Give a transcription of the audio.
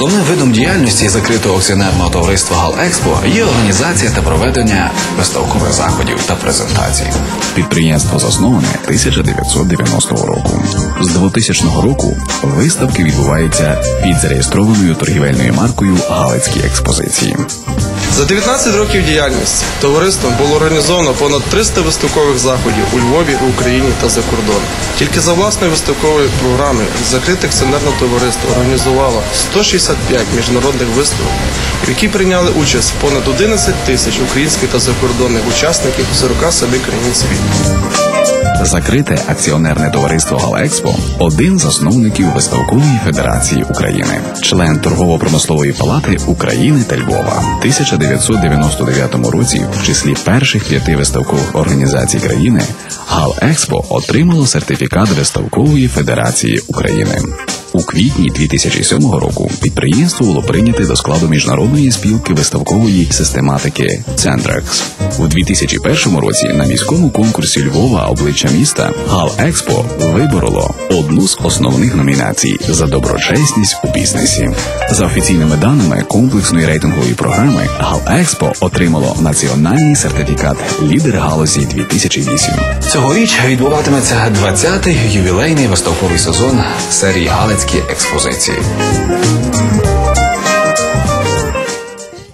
Основним видом діяльності закритого акціонерного товариства Галекспо є організація та проведення виставкових заходів та презентацій. Підприємство засноване 1990 року. З 2000 року виставки відбуваються під зареєстрованою торгівельною маркою Галицькі експозиції. За 19 років діяльності товариством було організовано понад 300 виставкових заходів у Львові, Україні та за кордоном. Тільки за власною виставковою програмою закрите акціонерне товариство організувало 165 міжнародних виставок, в які прийняли участь понад 11 тисяч українських та закордонних учасників 47 країн світу. Закрите акціонерне товариство Галекспо один з засновників Виставкової Федерації України, член торгово-промислової палати України та Львова. В 1999 році, в числі перших п'яти виставкових організацій країни, Галекспо отримало сертифікат Виставкової Федерації України. У квітні 2007 року підприємство було прийняте до складу міжнародної спілки виставкової систематики Центрекс. У 2001 році на міському конкурсі Львова обличчя міста Гал Експо вибороло одну з основних номінацій за доброчесність у бізнесі. За офіційними даними комплексної рейтингової програми Гал Експо отримало національний сертифікат Лідер галузі 2008. Цьогоріч відбуватиметься 20-й ювілейний виставковий сезон серії Галицькі експозиції.